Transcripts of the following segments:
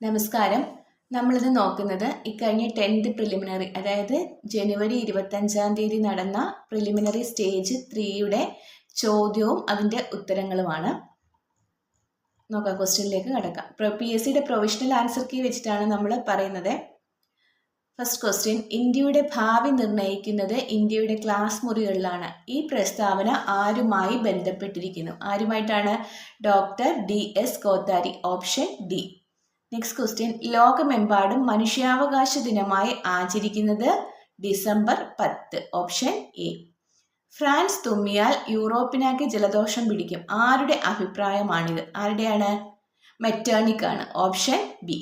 നമസ്കാരം. നമ്മളിത് നോക്കുന്നത് ഇക്കഴിഞ്ഞ ടെൻത്ത് പ്രിലിമിനറി അതായത് ജനുവരി ഇരുപത്തഞ്ചാം തീയതി നടന്ന പ്രിലിമിനറി സ്റ്റേജ് ത്രീയുടെ ചോദ്യവും അതിന്റെ ഉത്തരങ്ങളുമാണ്. നോക്കാം ക്വസ്റ്റ്യനിലേക്ക് കടക്കാം. പി എസ് സിയുടെ പ്രൊവിഷണൽ ആൻസർ കീ വെച്ചിട്ടാണ് നമ്മൾ പറയുന്നത്. ഫസ്റ്റ് ക്വസ്റ്റ്യൻ ഇന്ത്യയുടെ ഭാവി നിർണയിക്കുന്നത് ഇന്ത്യയുടെ ക്ലാസ് മുറികളിലാണ്. ഈ പ്രസ്താവന ആരുമായി ബന്ധപ്പെട്ടിരിക്കുന്നു? ആരുമായിട്ടാണ്? Doctor D S Kothari option D. Next question ലോകമെമ്പാടും മനുഷ്യാവകാശ ദിനമായി ആചരിക്കുന്നത് ഡിസംബർ പത്ത്. ഓപ്ഷൻ എ ഫ്രാൻസ് തുമ്മിയാൽ യൂറോപ്പിനാക്ക് ജലദോഷം പിടിക്കും. ആരുടെ അഭിപ്രായമാണിത്? ആരുടെയാണ്? മെറ്റേണിക് ആണ് ഓപ്ഷൻ ബി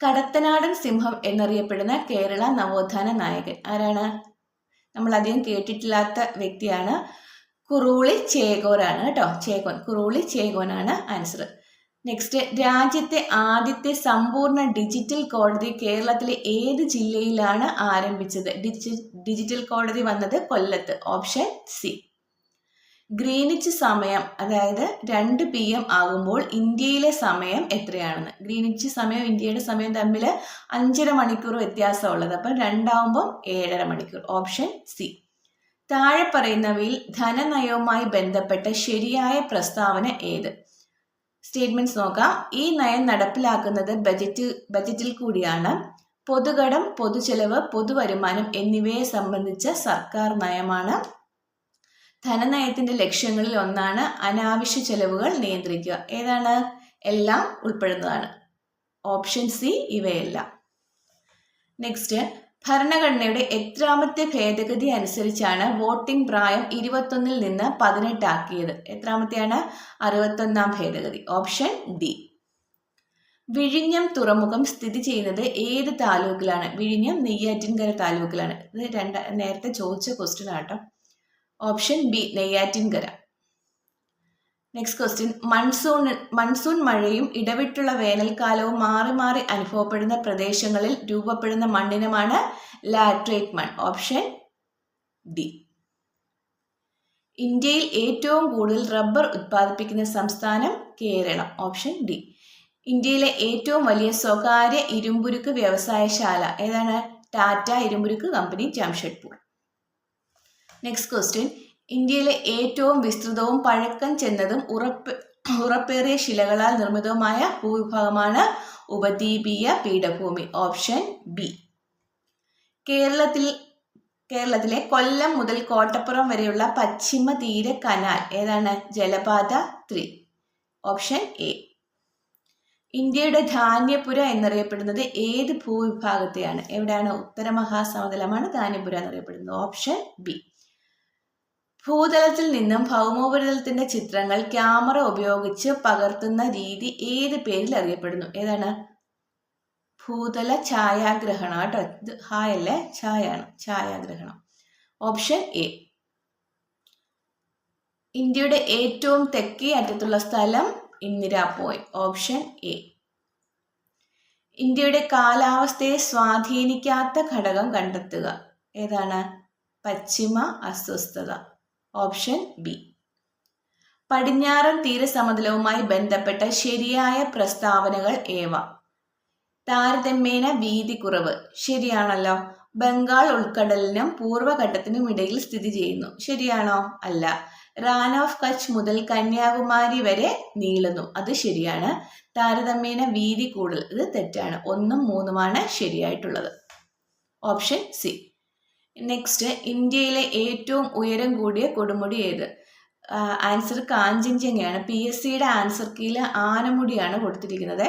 കടത്തനാടൻ സിംഹം എന്നറിയപ്പെടുന്ന കേരള നവോത്ഥാന നായകൻ. ആരാണ്? നമ്മൾ അധികം കേട്ടിട്ടില്ലാത്ത വ്യക്തിയാണ്. കുറൂളി ചേകോരാണ് കേട്ടോ. ചേകോൻ. കുറൂളി ചേകോനാണ് ആൻസർ നെക്സ്റ്റ് രാജ്യത്തെ ആദ്യത്തെ സമ്പൂർണ ഡിജിറ്റൽ കോടതി കേരളത്തിലെ ഏത് ജില്ലയിലാണ് ആരംഭിച്ചത്? ഡിജിറ്റൽ കോടതി വന്നത് കൊല്ലത്ത്. ഓപ്ഷൻ സി ഗ്രീനിച്ച് സമയം അതായത് രണ്ട് പി എം ആകുമ്പോൾ ഇന്ത്യയിലെ സമയം എത്രയാണെന്ന്. ഗ്രീനിച്ച് സമയം ഇന്ത്യയുടെ സമയം തമ്മിൽ അഞ്ചര മണിക്കൂർ വ്യത്യാസമുള്ളത്. അപ്പം രണ്ടാവുമ്പം ഏഴര മണിക്കൂർ. ഓപ്ഷൻ സി താഴെ പറയുന്നവയിൽ ധനനയവുമായി ബന്ധപ്പെട്ട ശരിയായ പ്രസ്താവന ഏത്? സ്റ്റേറ്റ്മെന്റ്സ് നോക്കാം. ഈ നയം നടപ്പിലാക്കുന്നത് ബജറ്റ് ബജറ്റിൽ കൂടിയാണ്. പൊതുകടം പൊതുചെലവ് പൊതുവരുമാനം എന്നിവയെ സംബന്ധിച്ച സർക്കാർ നയമാണ്. ധനനയത്തിന്റെ ലക്ഷ്യങ്ങളിൽ ഒന്നാണ് അനാവശ്യ ചെലവുകൾ നിയന്ത്രിക്കുക. ഏതാണ്? എല്ലാം ഉൾപ്പെടുന്നതാണ്. ഓപ്ഷൻ സി ഇവയെല്ലാം. നെക്സ്റ്റ് ഭരണഘടനയുടെ എത്രാമത്തെ ഭേദഗതി അനുസരിച്ചാണ് വോട്ടിംഗ് പ്രായം ഇരുപത്തൊന്നിൽ നിന്ന് പതിനെട്ടാക്കിയത്. എത്രാമത്തെയാണ്? അറുപത്തൊന്നാം ഭേദഗതി. Option D. വിഴിഞ്ഞം തുറമുഖം സ്ഥിതി ചെയ്യുന്നത് ഏത് താലൂക്കിലാണ്? വിഴിഞ്ഞം നെയ്യാറ്റിൻകര താലൂക്കിലാണ്. ഇത് രണ്ട നേരത്തെ ചോദിച്ച ക്വസ്റ്റ്യൻ ആട്ടോ. Option B Neyyattinkara. Next question monsoon monsoon മഴയും ഇടവിട്ടുള്ള വേനൽക്കാലവും മാറി മാറി അനുഭവപ്പെടുന്ന പ്രദേശങ്ങളിൽ രൂപപ്പെടുന്ന മണ്ണിനമാണ് ലാട്രേറ്റ് മൺ. ഓപ്ഷൻ ഡി ഇന്ത്യയിൽ ഏറ്റവും കൂടുതൽ റബ്ബർ ഉത്പാദിപ്പിക്കുന്ന സംസ്ഥാനം കേരളം. ഓപ്ഷൻ ഡി ഇന്ത്യയിലെ ഏറ്റവും വലിയ സ്വകാര്യ ഇരുമ്പുരുക്ക് വ്യവസായശാല ഏതാണ്? ടാറ്റ ഇരുമ്പുരുക്ക് കമ്പനി ജംഷഡ്പൂർ നെക്സ്റ്റ് ക്വസ്റ്റ്യൻ ഇന്ത്യയിലെ ഏറ്റവും വിസ്തൃതവും പഴക്കം ചെന്നതും ഉറപ്പ് ഉറപ്പേറിയ ശിലകളാൽ നിർമ്മിതവുമായ ഭൂവിഭാഗമാണ് ഉപദ്വീപീയ പീഠഭൂമി ഓപ്ഷൻ ബി. കേരളത്തിൽ കേരളത്തിലെ കൊല്ലം മുതൽ കോട്ടപ്പുറം വരെയുള്ള പശ്ചിമ തീര കനാൽ ഏതാണ്? ജലപാത ത്രീ. Option A. ഇന്ത്യയുടെ ധാന്യപുര എന്നറിയപ്പെടുന്നത് ഏത് ഭൂവിഭാഗത്തെയാണ്? എവിടെയാണ്? ഉത്തര മഹാസമതലമാണ് ധാന്യപുര എന്നറിയപ്പെടുന്നത്. Option B. ഭൂതലത്തിൽ നിന്നും ഭൗമോപരിതലത്തിന്റെ ചിത്രങ്ങൾ ക്യാമറ ഉപയോഗിച്ച് പകർത്തുന്ന രീതി ഏത് പേരിൽ അറിയപ്പെടുന്നു? ഏതാണ്? ഭൂതല ഛായാഗ്രഹണം കേട്ടോ. ഇത് ഹായ് അല്ലേ? ഛായാണ്. ഛായാഗ്രഹണം. Option A. ഇന്ത്യയുടെ ഏറ്റവും തെക്കേ അറ്റത്തുള്ള സ്ഥലം ഇന്ദിരാപോയ് ഓപ്ഷൻ എ. ഇന്ത്യയുടെ കാലാവസ്ഥയെ സ്വാധീനിക്കാത്ത ഘടകം കണ്ടെത്തുക. ഏതാണ്? പശ്ചിമ അസ്വസ്ഥത. Option B. പടിഞ്ഞാറൻ തീരസമതലവുമായി ബന്ധപ്പെട്ട ശരിയായ പ്രസ്താവനകൾ ഏവ? താരതമ്യേന വീതി കുറവ് ശരിയാണല്ലോ. ബംഗാൾ ഉൾക്കടലിനും പൂർവഘട്ടത്തിനും ഇടയിൽ സ്ഥിതി ചെയ്യുന്നു. ശരിയാണോ? അല്ല. റാൻ ഓഫ് കച്ച് മുതൽ കന്യാകുമാരി വരെ നീളുന്നു. അത് ശരിയാണ്. താരതമ്യേന വീതി കൂടുതൽ. ഇത് തെറ്റാണ്. ഒന്നും മൂന്നുമാണ് ശരിയായിട്ടുള്ളത്. Option C. നെക്സ്റ്റ് ഇന്ത്യയിലെ ഏറ്റവും ഉയരം കൂടിയ കൊടുമുടി ഏത്? ആൻസർ കാഞ്ചൻജംഗയാണ് പി എസ് സിയുടെ ആൻസർ കീയിൽ ആനമുടിയാണ് കൊടുത്തിരിക്കുന്നത്.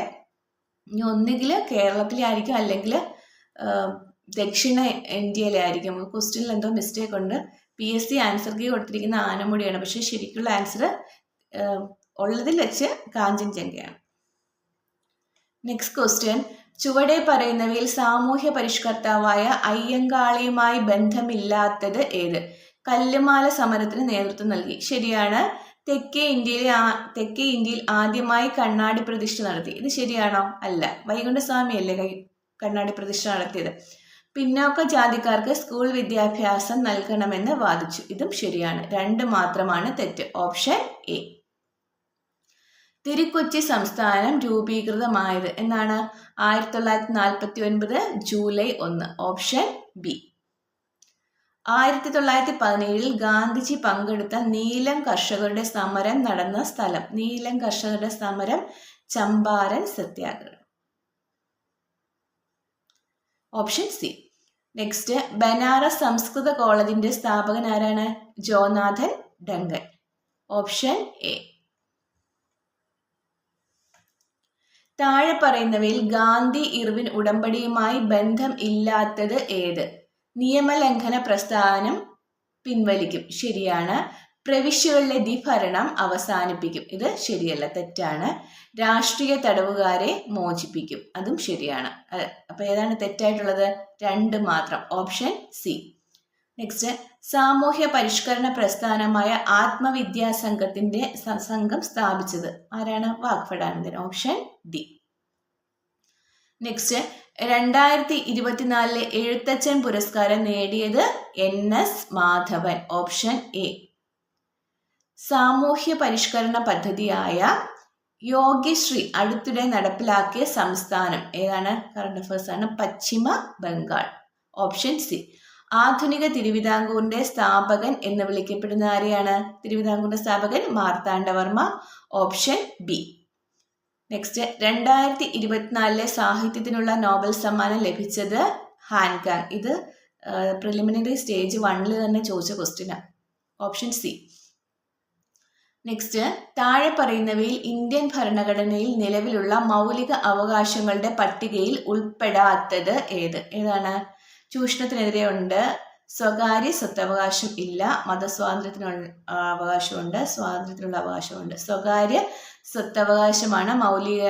ഇനി ഒന്നുകിൽ കേരളത്തിലായിരിക്കും അല്ലെങ്കിൽ ദക്ഷിണ ഇന്ത്യയിലെ ആയിരിക്കും. ക്വസ്റ്റ്യനിൽ എന്തോ മിസ്റ്റേക്ക് ഉണ്ട്. P S C answer key കൊടുത്തിരിക്കുന്ന ആനമുടിയാണ്. പക്ഷെ ശരിക്കുള്ള ആൻസർ ഉള്ളതിൽ വെച്ച് കാഞ്ചൻജംഗയാണ് നെക്സ്റ്റ് ക്വസ്റ്റ്യൻ ചുവടെ പറയുന്നവയിൽ സാമൂഹ്യ പരിഷ്കർത്താവായ അയ്യങ്കാളിയുമായി ബന്ധമില്ലാത്തത് ഏത്? കല്ലുമാല സമരത്തിന് നേതൃത്വം നൽകി. ശരിയാണ്. തെക്കേ ഇന്ത്യയിലെ തെക്കേ ഇന്ത്യയിൽ ആദ്യമായി കണ്ണാടി പ്രതിഷ്ഠ നടത്തി. ഇത് ശരിയാണോ? അല്ല. വൈകുണ്ഠസ്വാമി അല്ലേ കണ്ണാടി പ്രതിഷ്ഠ നടത്തിയത്. പിന്നോക്ക ജാതിക്കാർക്ക് സ്കൂൾ വിദ്യാഭ്യാസം നൽകണമെന്ന് വാദിച്ചു. ഇതും ശരിയാണ്. രണ്ട് മാത്രമാണ് തെറ്റ്. Option A. തിരുക്കൊച്ചി സംസ്ഥാനം രൂപീകൃതമായത് എന്നാണ് ആയിരത്തി തൊള്ളായിരത്തി നാൽപ്പത്തി ഒൻപത് ജൂലൈ ഒന്ന് ഓപ്ഷൻ ബി. ആയിരത്തി തൊള്ളായിരത്തി പതിനേഴിൽ ഗാന്ധിജി പങ്കെടുത്ത നീലം കർഷകരുടെ സമരം നടന്ന സ്ഥലം നീലം കർഷകരുടെ സമരം ചമ്പാരൻ സത്യാഗ്രഹം. Option C. നെക്സ്റ്റ് ബനാറസ് സംസ്കൃത കോളേജിന്റെ സ്ഥാപകൻ ആരാണ് ജോനാഥൻ ഡങ്കൻ. Option A. താഴെ പറയുന്നവയിൽ ഗാന്ധി ഇർവിൻ ഉടമ്പടിയുമായി ബന്ധം ഇല്ലാത്തത് ഏത്? നിയമലംഘന പ്രസ്ഥാനം പിൻവലിക്കും. ശരിയാണ്. പ്രവിശ്യകളിലെ ദ്വിഭരണം അവസാനിപ്പിക്കും. ഇത് ശരിയല്ല തെറ്റാണ്. രാഷ്ട്രീയ തടവുകാരെ മോചിപ്പിക്കും. അതും ശരിയാണ്. അപ്പോൾ ഏതാണ് തെറ്റായിട്ടുള്ളത്? രണ്ട് മാത്രം. Option C. നെക്സ്റ്റ് സാമൂഹ്യ പരിഷ്കരണ പ്രസ്ഥാനമായ ആത്മവിദ്യാ സംഘത്തിന്റെ സംഘം സ്ഥാപിച്ചത് ആരാണ്? വാഗ്ഫടാനന്ദൻ ഓപ്ഷൻ ഡി നെക്സ്റ്റ് രണ്ടായിരത്തി ഇരുപത്തിനാലിലെ എഴുത്തച്ഛൻ പുരസ്കാരം നേടിയത് N. S. Madhavan option A സാമൂഹ്യ പരിഷ്കരണ പദ്ധതിയായ യോഗ്യശ്രീ അടുത്തിടെ നടപ്പിലാക്കിയ സംസ്ഥാനം. ഏതാണ്? കറണ്ട് അഫേഴ്സ് ആണ്. പശ്ചിമ ബംഗാൾ. ഓപ്ഷൻ സി ആധുനിക തിരുവിതാംകൂറിന്റെ സ്ഥാപകൻ എന്ന് വിളിക്കപ്പെടുന്ന ആരെയാണ്? തിരുവിതാംകൂറിന്റെ സ്ഥാപകൻ മാർത്താണ്ഡവർമ്മ ഓപ്ഷൻ ബി നെക്സ്റ്റ് രണ്ടായിരത്തി ഇരുപത്തിനാലിലെ സാഹിത്യത്തിനുള്ള നോബൽ സമ്മാനം ലഭിച്ചത് ഹാൻകാൻ ഇത് പ്രിലിമിനറി സ്റ്റേജ് വണ്ണിൽ തന്നെ ചോദിച്ച ക്വസ്റ്റ്യനാണ് ഓപ്ഷൻ സി നെക്സ്റ്റ് താഴെ പറയുന്നവയിൽ ഇന്ത്യൻ ഭരണഘടനയിൽ നിലവിലുള്ള മൗലിക അവകാശങ്ങളുടെ പട്ടികയിൽ ഉൾപ്പെടാത്തത് ഏത്? ഏതാണ്? ചൂഷണത്തിനെതിരെ ഉണ്ട്. സ്വകാര്യ സ്വത്തവകാശം ഇല്ല മതസ്വാതന്ത്ര്യത്തിനുള്ള അവകാശമുണ്ട് സ്വാതന്ത്ര്യത്തിനുള്ള അവകാശമുണ്ട്. സ്വകാര്യ സ്വത്തവകാശമാണ് മൗലിക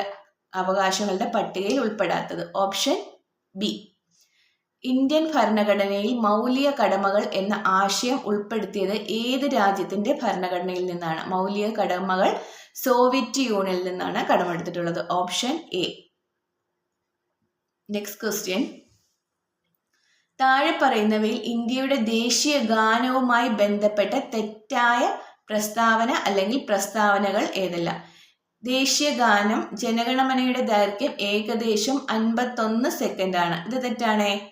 അവകാശങ്ങളുടെ പട്ടികയിൽ ഉൾപ്പെടാത്തത്. Option B. ഇന്ത്യൻ ഭരണഘടനയിൽ മൗലിക കടമകൾ എന്ന ആശയം ഉൾപ്പെടുത്തിയത് ഏത് രാജ്യത്തിന്റെ ഭരണഘടനയിൽ നിന്നാണ്? മൗലിക കടമകൾ സോവിയറ്റ് യൂണിയനിൽ നിന്നാണ് കടമെടുത്തിട്ടുള്ളത്. Option A. നെക്സ്റ്റ് ക്വസ്റ്റ്യൻ താഴെ പറയുന്നവയിൽ ഇന്ത്യയുടെ ദേശീയ ഗാനവുമായി ബന്ധപ്പെട്ട തെറ്റായ പ്രസ്താവന അല്ലെങ്കിൽ പ്രസ്താവനകൾ ഏതെല്ലാം. ദേശീയ ഗാനം ജനഗണമനയുടെ ദൈർഘ്യം ഏകദേശം അൻപത്തൊന്ന് സെക്കൻഡാണ്. ഇത് തെറ്റാണേ?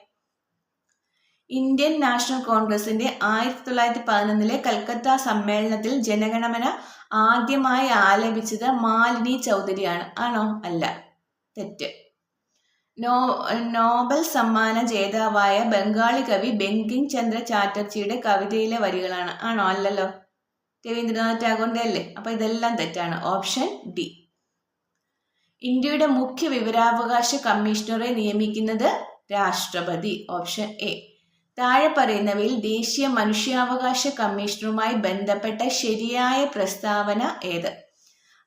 ഇന്ത്യൻ നാഷണൽ കോൺഗ്രസിന്റെ ആയിരത്തി തൊള്ളായിരത്തി പതിനൊന്നിലെ കൽക്കത്ത സമ്മേളനത്തിൽ ജനഗണമന ആദ്യമായി ആലപിച്ചത് മാലിനി ചൗധരിയാണ്. ആണോ? അല്ല. തെറ്റ്. നോബൽ സമ്മാന ജേതാവായ ബംഗാളി കവി ബങ്കിം ചന്ദ്ര ചാറ്റർജിയുടെ കവിതയിലെ വരികളാണ്. ആണോ? അല്ലല്ലോ. രവീന്ദ്രനാഥ് ടാഗോറിന്റെ അല്ലേ? അപ്പൊ ഇതെല്ലാം തെറ്റാണ്. Option D. ഇന്ത്യയുടെ മുഖ്യ വിവരാവകാശ കമ്മീഷണറെ നിയമിക്കുന്നത് രാഷ്ട്രപതി. Option A. താഴെ പറയുന്നവയിൽ ദേശീയ മനുഷ്യാവകാശ കമ്മീഷണറുമായി ബന്ധപ്പെട്ട ശരിയായ പ്രസ്താവന ഏത്?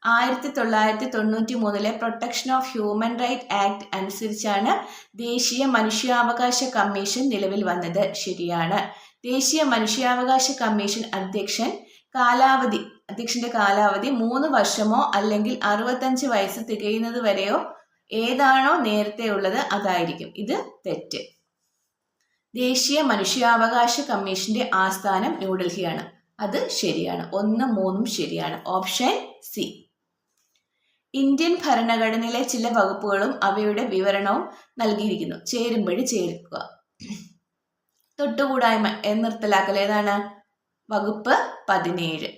ആയിരത്തി തൊള്ളായിരത്തി തൊണ്ണൂറ്റി മൂന്നിലെ protection of human right act അനുസരിച്ചാണ് ദേശീയ മനുഷ്യാവകാശ കമ്മീഷൻ നിലവിൽ വന്നത്. ശരിയാണ്. ദേശീയ മനുഷ്യാവകാശ കമ്മീഷൻ അധ്യക്ഷൻ കാലാവധി അധ്യക്ഷന്റെ കാലാവധി മൂന്ന് വർഷമോ അല്ലെങ്കിൽ അറുപത്തഞ്ച് വയസ്സ് തികയുന്നത് വരെയോ ഏതാണോ നേരത്തെ ഉള്ളത് അതായിരിക്കും. ഇത് തെറ്റ്. ദേശീയ മനുഷ്യാവകാശ കമ്മീഷന്റെ ആസ്ഥാനം ന്യൂഡൽഹിയാണ് അത് ശരിയാണ്. ഒന്നും മൂന്നും ശരിയാണ്. Option C. ഇന്ത്യൻ ഭരണഘടനയിലെ ചില വകുപ്പുകളും അവയുടെ വിവരണവും നൽകിയിരിക്കുന്നു. ചേരുമ്പഴി ചേർക്കുക. തൊട്ടുകൂടായ്മ നിർത്തലാക്കൽ ഏതാണ്? വകുപ്പ് പതിനേഴ്.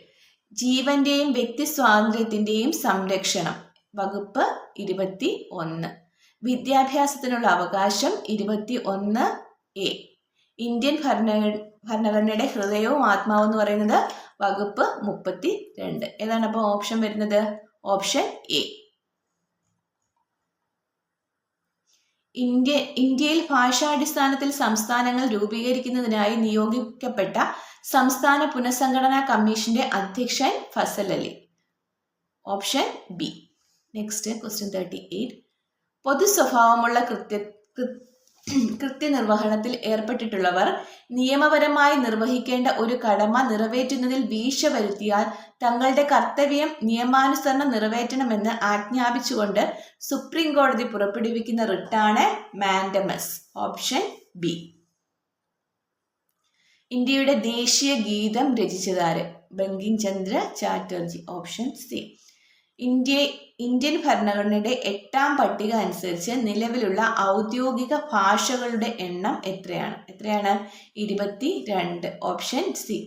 ജീവന്റെയും വ്യക്തി സ്വാതന്ത്ര്യത്തിന്റെയും സംരക്ഷണം. വകുപ്പ് ഇരുപത്തി ഒന്ന് വിദ്യാഭ്യാസത്തിനുള്ള അവകാശം ഇരുപത്തി ഒന്ന് എ. ഇന്ത്യൻ ഭരണ ഭരണഘടനയുടെ ഹൃദയവും ആത്മാവും എന്ന് പറയുന്നത് വകുപ്പ് മുപ്പത്തി രണ്ട് ഏതാണ് അപ്പോൾ ഓപ്ഷൻ വരുന്നത്? Option A. ഇന്ത്യ ഇന്ത്യയിൽ ഭാഷാടിസ്ഥാനത്തിൽ സംസ്ഥാനങ്ങൾ രൂപീകരിക്കുന്നതിനായി നിയോഗിക്കപ്പെട്ട സംസ്ഥാന പുനഃസംഘടനാ കമ്മീഷന്റെ അധ്യക്ഷൻ Fazal Ali. Option B. Next question thirty eight പൊതു സ്വഭാവമുള്ള കൃത്യ കൃത്യനിർവഹണത്തിൽ ഏർപ്പെട്ടിട്ടുള്ളവർ നിയമപരമായി നിർവഹിക്കേണ്ട ഒരു കടമ നിറവേറ്റുന്നതിൽ വീഴ്ച വരുത്തിയാൽ തങ്ങളുടെ കർത്തവ്യം നിയമാനുസരണം നിറവേറ്റണമെന്ന് ആജ്ഞാപിച്ചുകൊണ്ട് സുപ്രീം കോടതി പുറപ്പെടുവിക്കുന്ന റിട്ടാണ് മാൻഡമസ്. Option B. ഇന്ത്യയുടെ ദേശീയ ഗീതം രചിച്ചതാര്? Bankim Chandra Chatterjee. Option C. India Indian ഭരണഘടനയുടെ എട്ടാം പട്ടിക അനുസരിച്ച് നിലവിലുള്ള ഔദ്യോഗിക ഭാഷകളുടെ എണ്ണം എത്രയാണ്? എത്രയാണ്? ഇരുപത്തി രണ്ട് ഓപ്ഷൻ സി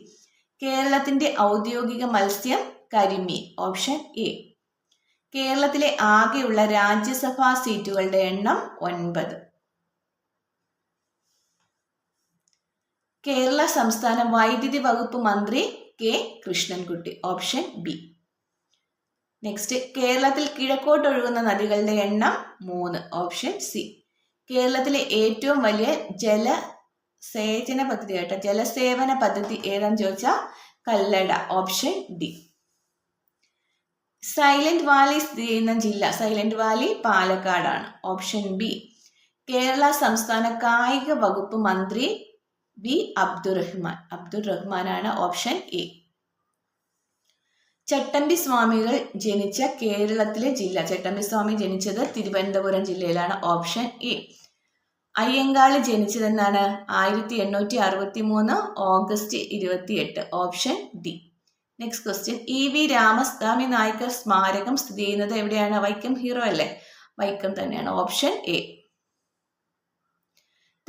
കേരളത്തിന്റെ ഔദ്യോഗിക മത്സ്യം കരിമീൻ. ഓപ്ഷൻ എ കേരളത്തിലെ ആകെയുള്ള രാജ്യസഭാ സീറ്റുകളുടെ എണ്ണം ഒൻപത്. കേരള സംസ്ഥാന വൈദ്യുതി വകുപ്പ് മന്ത്രി K Krishnankutty. Option B next കേരളത്തിൽ കിഴക്കോട്ടൊഴുകുന്ന നദികളുടെ എണ്ണം മൂന്ന്. ഓപ്ഷൻ സി കേരളത്തിലെ ഏറ്റവും വലിയ ജല സേചന പദ്ധതി കേട്ടോ. ജലസേവന പദ്ധതി ഏതാന്ന് ചോദിച്ചാൽ Kallada. Option D silent valley സ്ഥിതി ചെയ്യുന്ന ജില്ല സൈലന്റ് വാലി പാലക്കാടാണ്. ഓപ്ഷൻ ബി കേരള സംസ്ഥാന കായിക വകുപ്പ് മന്ത്രി വി അബ്ദുറഹ്മാൻ. അബ്ദുൾ റഹ്മാനാണ് ഓപ്ഷൻ എ ചട്ടമ്പി സ്വാമികൾ ജനിച്ച കേരളത്തിലെ ജില്ല. ചട്ടമ്പി സ്വാമി ജനിച്ചത് തിരുവനന്തപുരം ജില്ലയിലാണ്. ഓപ്ഷൻ ഇ അയ്യങ്കാളി ജനിച്ചതെന്നാണ്. ആയിരത്തി എണ്ണൂറ്റി അറുപത്തി മൂന്ന് ഓഗസ്റ്റ് ഇരുപത്തി എട്ട് option D. Next question E V Ramaswamy Naicker സ്മാരകം സ്ഥിതി ചെയ്യുന്നത് എവിടെയാണ്? വൈക്കം ഹീറോ അല്ലേ? വൈക്കം തന്നെയാണ്. Option A.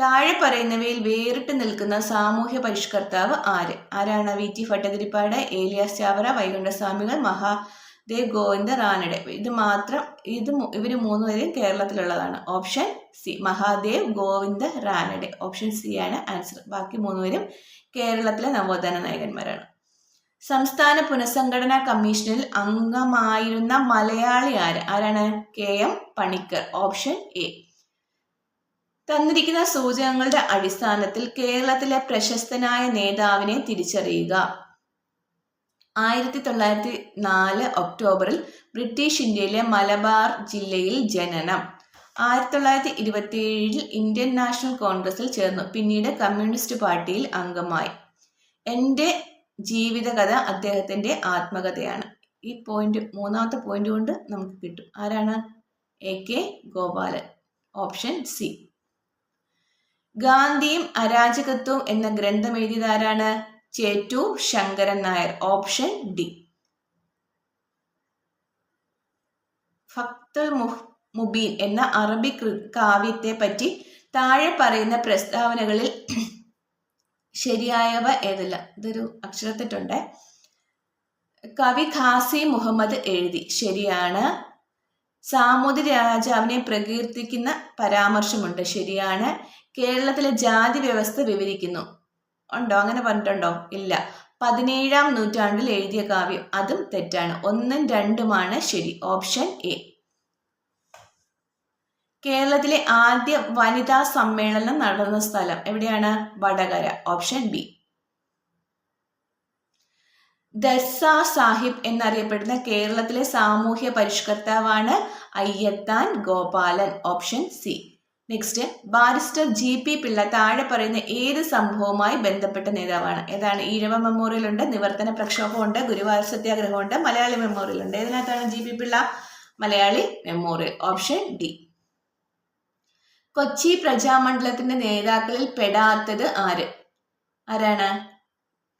താഴെ പറയുന്നവയിൽ വേറിട്ട് നിൽക്കുന്ന സാമൂഹ്യ പരിഷ്കർത്താവ് ആര്? ആരാണ്? V. T. Bhattathiripad Elias Chavara Vaikundaswamikal Mahadev Govinda Ranade ഇത് മാത്രം ഇത് ഇവർ മൂന്നുപേരും കേരളത്തിലുള്ളതാണ്. Option C Mahadev Govinda Ranade option C ആണ് ആൻസർ. ബാക്കി മൂന്നുപേരും കേരളത്തിലെ നവോത്ഥാന നായകന്മാരാണ്. സംസ്ഥാന പുനഃസംഘടനാ കമ്മീഷനിൽ അംഗമായിരുന്ന മലയാളി ആര്? ആരാണ്? K. M. Panikkar. Option A തന്നിരിക്കുന്ന സൂചകങ്ങളുടെ അടിസ്ഥാനത്തിൽ കേരളത്തിലെ പ്രശസ്തനായ നേതാവിനെ തിരിച്ചറിയുക. ആയിരത്തി തൊള്ളായിരത്തി നാല് ഒക്ടോബറിൽ ബ്രിട്ടീഷ് ഇന്ത്യയിലെ മലബാർ ജില്ലയിൽ ജനനം. ആയിരത്തി തൊള്ളായിരത്തി ഇരുപത്തിയേഴിൽ ഇന്ത്യൻ നാഷണൽ കോൺഗ്രസിൽ ചേർന്നു. പിന്നീട് കമ്മ്യൂണിസ്റ്റ് പാർട്ടിയിൽ അംഗമായി. എന്റെ ജീവിതകഥ അദ്ദേഹത്തിന്റെ ആത്മകഥയാണ്. ഈ പോയിന്റ് മൂന്നാമത്തെ പോയിന്റ് കൊണ്ട് നമുക്ക് കിട്ടും. ആരാണ്? A K Gopalan. Option C. ഗാന്ധിയും അരാജകത്വം എന്ന ഗ്രന്ഥം എഴുതിയതാരാണ്? Chettur Sankaran Nair option D. ഫക്തുൽ Mubeen എന്ന അറബി കാവ്യത്തെ പറ്റി താഴെ പറയുന്ന പ്രസ്താവനകളിൽ ശരിയായവ ഏതല്ല? ഇതൊരു അക്ഷരത്തെറ്റുണ്ട്. കവി ഖാസി മുഹമ്മദ് എഴുതി. ശരിയാണ് സാമൂതിരി രാജാവിനെ പ്രകീർത്തിക്കുന്ന പരാമർശമുണ്ട്. ശരിയാണ്. കേരളത്തിലെ ജാതി വ്യവസ്ഥ വിവരിക്കുന്നു. ഉണ്ടോ? അങ്ങനെ പറഞ്ഞിട്ടുണ്ടോ? ഇല്ല. പതിനേഴാം നൂറ്റാണ്ടിൽ എഴുതിയ കാവ്യം അതും തെറ്റാണ്. ഒന്നും രണ്ടുമാണ് ശരി. Option A. കേരളത്തിലെ ആദ്യ വനിതാ സമ്മേളനം നടന്ന സ്ഥലം എവിടെയാണ്? വടകര. Option B. ദർസ സാഹിബ് എന്നറിയപ്പെടുന്ന കേരളത്തിലെ സാമൂഹ്യ പരിഷ്കർത്താവാണ് Ayyathan Gopalan option C. Next barrister G P Pillai താഴെ പറയുന്ന ഏത് സംഭവവുമായി ബന്ധപ്പെട്ട നേതാവാണ്? ഏതാണ്? ഈഴവ മെമ്മോറിയൽ ഉണ്ട് നിവർത്തന പ്രക്ഷോഭമുണ്ട് ഗുരുവായൂർ സത്യാഗ്രഹമുണ്ട് മലയാളി മെമ്മോറിയൽ ഉണ്ട്. ഏതിനകത്താണ് G P Pillai? Malayali memorial option D. Kochi പ്രജാമണ്ഡലത്തിന്റെ നേതാക്കളിൽ പെടാത്തത് ആര്? ആരാണ്?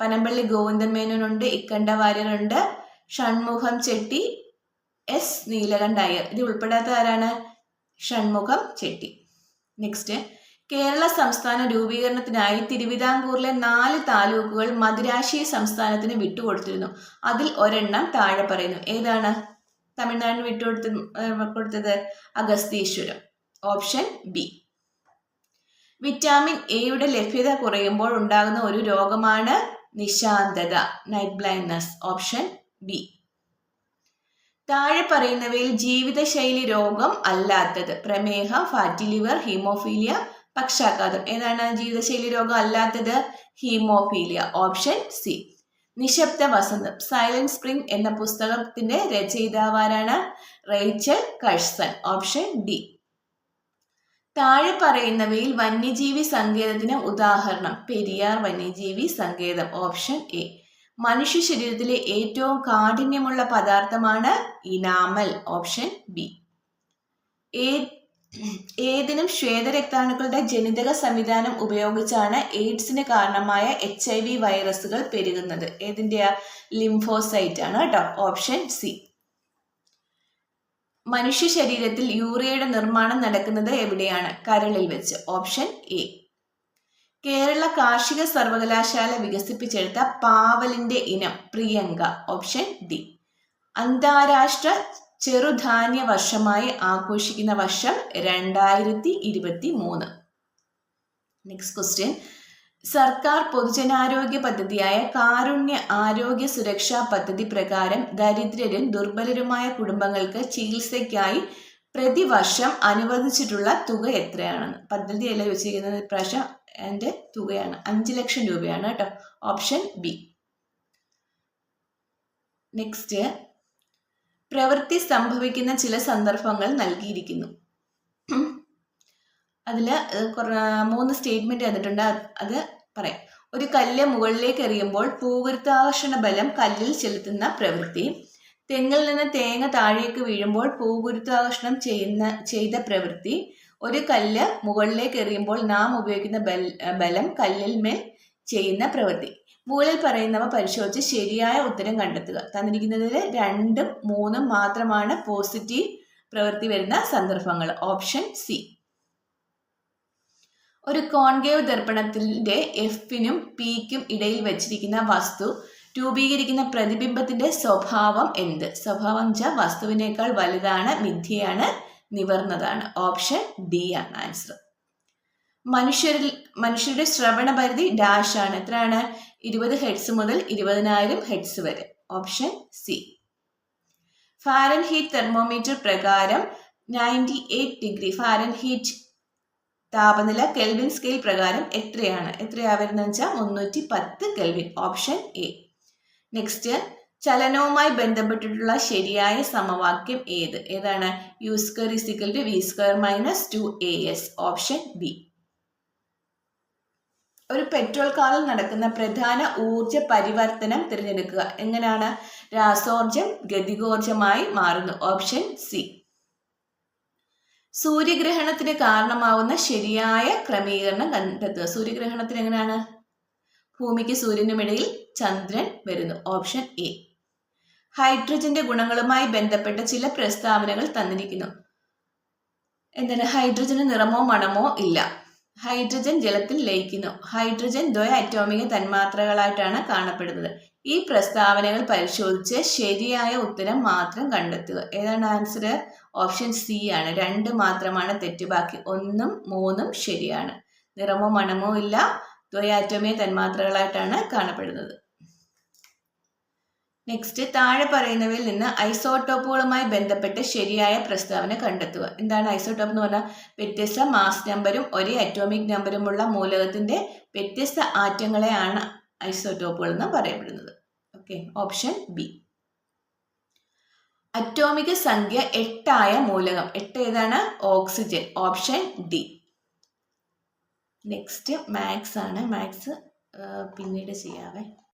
പനമ്പള്ളി ഗോവിന്ദൻ മേനോനുണ്ട് ഇക്കണ്ട വാര്യരുണ്ട് ഷൺമുഖം ചെട്ടി എസ് നീലകണ്ഠ അയ്യർ ഇത് ഉൾപ്പെടാത്ത ആരാണ് ഷൺമുഖം ചെട്ടി. നെക്സ്റ്റ് കേരള സംസ്ഥാന രൂപീകരണത്തിനായി തിരുവിതാംകൂറിലെ നാല് താലൂക്കുകൾ മദിരാശി സംസ്ഥാനത്തിന് വിട്ടുകൊടുത്തിരുന്നു. അതിൽ ഒരെണ്ണം താഴെ പറയുന്നു. ഏതാണ്? തമിഴ്നാടിന് വിട്ടുകൊടുത്ത് കൊടുത്തത് അഗസ്തീശ്വരം. Option B. വിറ്റാമിൻ എയുടെ ലഭ്യത കുറയുമ്പോൾ ഉണ്ടാകുന്ന ഒരു രോഗമാണ് നിശാന്തത നൈറ്റ് ബ്ലൈൻഡ്നസ് ഓപ്ഷൻ ബി താഴെ പറയുന്നവയിൽ ജീവിതശൈലി രോഗം അല്ലാത്തത് പ്രമേഹ ഫാറ്റി ലിവർ ഹീമോഫീലിയ പക്ഷാഘാതം. ഏതാണ് ജീവിതശൈലി രോഗം അല്ലാത്തത്? ഹീമോഫീലിയ ഓപ്ഷൻ സി നിശബ്ദ വസന്തം സൈലന്റ് സ്പ്രിംഗ് എന്ന പുസ്തകത്തിന്റെ രചയിതാവാരാണ് റേച്ചൽ കഴ്സൺ ഓപ്ഷൻ ഡി താഴെ പറയുന്നവയിൽ വന്യജീവി സങ്കേതത്തിന് ഉദാഹരണം. പെരിയാർ വന്യജീവി സങ്കേതം. Option A. മനുഷ്യ ശരീരത്തിലെ ഏറ്റവും കാഠിന്യമുള്ള പദാർത്ഥമാണ് ഇനാമൽ. Option B. ഏതിനും ശ്വേതരക്താണുക്കളുടെ ജനിതക സംവിധാനം ഉപയോഗിച്ചാണ് എയ്ഡ്സിന് കാരണമായ എച്ച് ഐ വി വൈറസുകൾ പെരുകുന്നത്. ഏതിന്റെ ലിംഫോസൈറ്റ് ആണ് കേട്ടോ. Option C. മനുഷ്യ ശരീരത്തിൽ യൂറിയയുടെ നിർമ്മാണം നടക്കുന്നത് എവിടെയാണ്? കരളിൽ വെച്ച്. Option A. കേരള കാർഷിക സർവകലാശാല വികസിപ്പിച്ചെടുത്ത പാവലിന്റെ ഇനം പ്രിയങ്ക. Option D. അന്താരാഷ്ട്ര ചെറുധാന്യ വർഷമായി ആഘോഷിക്കുന്ന വർഷം രണ്ടായിരത്തി ഇരുപത്തി മൂന്ന് നെക്സ്റ്റ് ക്വസ്റ്റ്യൻ സർക്കാർ പൊതുജനാരോഗ്യ പദ്ധതിയായ കാരുണ്യ ആരോഗ്യ സുരക്ഷാ പദ്ധതി പ്രകാരം ദരിദ്രരും ദുർബലരുമായ കുടുംബങ്ങൾക്ക് ചികിത്സയ്ക്കായി പ്രതിവർഷം അനുവദിച്ചിട്ടുള്ള തുക എത്രയാണ്? പദ്ധതി അല്ല വെച്ചിരിക്കുന്നത് ഇപ്രാവശ്യം എന്റെ തുകയാണ്. അഞ്ച് ലക്ഷം രൂപയാണ് കേട്ടോ. Option B. നെക്സ്റ്റ്. പ്രവൃത്തി സംഭവിക്കുന്ന ചില സന്ദർഭങ്ങൾ നൽകിയിരിക്കുന്നു. അതിൽ മൂന്ന് സ്റ്റേറ്റ്മെന്റ് തന്നിട്ടുണ്ട് അത് പറയാം. ഒരു കല്ല് മുകളിലേക്ക് എറിയുമ്പോൾ ഭൂഗുരുത്വാകർഷണ ബലം കല്ലിൽ ചെലുത്തുന്ന പ്രവൃത്തി. തെങ്ങിൽ നിന്ന് തേങ്ങ താഴേക്ക് വീഴുമ്പോൾ ഭൂഗുരുത്വാകർഷണം ചെയ്യുന്ന ചെയ്ത പ്രവൃത്തി. ഒരു കല്ല് മുകളിലേക്ക് എറിയുമ്പോൾ നാം ഉപയോഗിക്കുന്ന ബലം കല്ലിൽ മേൽ ചെയ്യുന്ന പ്രവൃത്തി. മുകളിൽ പറയുന്നവ പരിശോധിച്ച് ശരിയായ ഉത്തരം കണ്ടെത്തുക. തന്നിരിക്കുന്നതിൽ രണ്ടും മൂന്നും മാത്രമാണ് പോസിറ്റീവ് പ്രവൃത്തി വരുന്ന സന്ദർഭങ്ങൾ. ഓപ്ഷൻ സി ഒരു കോൺകേവ് ദർപ്പണത്തിന്റെ എഫിനും പിക്കും ഇടയിൽ വച്ചിരിക്കുന്ന വസ്തു രൂപീകരിക്കുന്ന പ്രതിബിംബത്തിന്റെ സ്വഭാവം എന്ത്? സ്വഭാവം വെച്ചാൽ വസ്തുവിനേക്കാൾ വലുതാണ് മിഥ്യയാണ് നിവർന്നതാണ്. ഓപ്ഷൻ ഡി ആണ് ആൻസർ. മനുഷ്യരിൽ മനുഷ്യരുടെ ശ്രവണ പരിധി ഡാഷ് ആണ്. എത്രയാണ്? ഇരുപത് ഹെഡ്സ് മുതൽ ഇരുപതിനായിരം ഹെഡ്സ് വരെ. Option C. ഫാരൻ ഹീറ്റ് തെർമോമീറ്റർ പ്രകാരം ninety eight degree Fahrenheit താപനില കെൽവിൻ സ്കെയിൽ പ്രകാരം എത്രയാണ്? എത്രയാ വെച്ചാൽ മുന്നൂറ്റി പത്ത് കെൽവിൻ ഓപ്ഷൻ എ നെക്സ്റ്റ് ചലനവുമായി ബന്ധപ്പെട്ടിട്ടുള്ള ശരിയായ സമവാക്യം ഏത്? ഏതാണ്? U square is equal to v square minus two a s option B ഒരു പെട്രോൾ കാറിൽ നടക്കുന്ന പ്രധാന ഊർജ പരിവർത്തനം തിരഞ്ഞെടുക്കുക. എങ്ങനെയാണ്? രാസോർജം ഗതികോർജമായി മാറുന്നു ഓപ്ഷൻ സി സൂര്യഗ്രഹണത്തിന് കാരണമാവുന്ന ശരിയായ ക്രമീകരണം കണ്ടെത്തുക. സൂര്യഗ്രഹണത്തിന് എങ്ങനെയാണ്? ഭൂമിക്ക് സൂര്യനുമിടയിൽ ചന്ദ്രൻ വരുന്നു. Option A. ഹൈഡ്രജന്റെ ഗുണങ്ങളുമായി ബന്ധപ്പെട്ട ചില പ്രസ്താവനകൾ തന്നിരിക്കുന്നു. എന്താണ്? ഹൈഡ്രജന് നിറമോ മണമോ ഇല്ല. ഹൈഡ്രജൻ ജലത്തിൽ ലയിക്കുന്നു. ഹൈഡ്രജൻ ദ്വയ അറ്റോമിക തന്മാത്രകളായിട്ടാണ് കാണപ്പെടുന്നത്. ഈ പ്രസ്താവനകൾ പരിശോധിച്ച് ശരിയായ ഉത്തരം മാത്രം കണ്ടെത്തുക. ഏതാണ് ആൻസർ ഓപ്ഷൻ സി ആണ്. രണ്ട് മാത്രമാണ് തെറ്റ് ബാക്കി ഒന്നും മൂന്നും ശരിയാണ്. നിറമോ മണമോ ഇല്ല. ദ്വയാറ്റമേ തന്മാത്രകളായിട്ടാണ് കാണപ്പെടുന്നത്. നെക്സ്റ്റ് താഴെ പറയുന്നവയിൽ നിന്ന് ഐസോട്ടോപ്പുകളുമായി ബന്ധപ്പെട്ട് ശരിയായ പ്രസ്താവന കണ്ടെത്തുക. എന്താണ് ഐസോട്ടോപ്പ് എന്ന് പറഞ്ഞാൽ വ്യത്യസ്ത മാസ് നമ്പരും ഒരേ അറ്റോമിക് നമ്പറുമുള്ള മൂലകത്തിന്റെ വ്യത്യസ്ത ആറ്റങ്ങളെയാണ് ഐസോട്ടോപ്പുകൾ എന്ന് പറയപ്പെടുന്നത്. Okay option B. അറ്റോമിക സംഖ്യ എട്ടായ മൂലകം. എട്ട് ഏതാണ്? Oxygen. Option D. Next maths ആണ്. മാത്സ് പിന്നീട് ചെയ്യാവേ.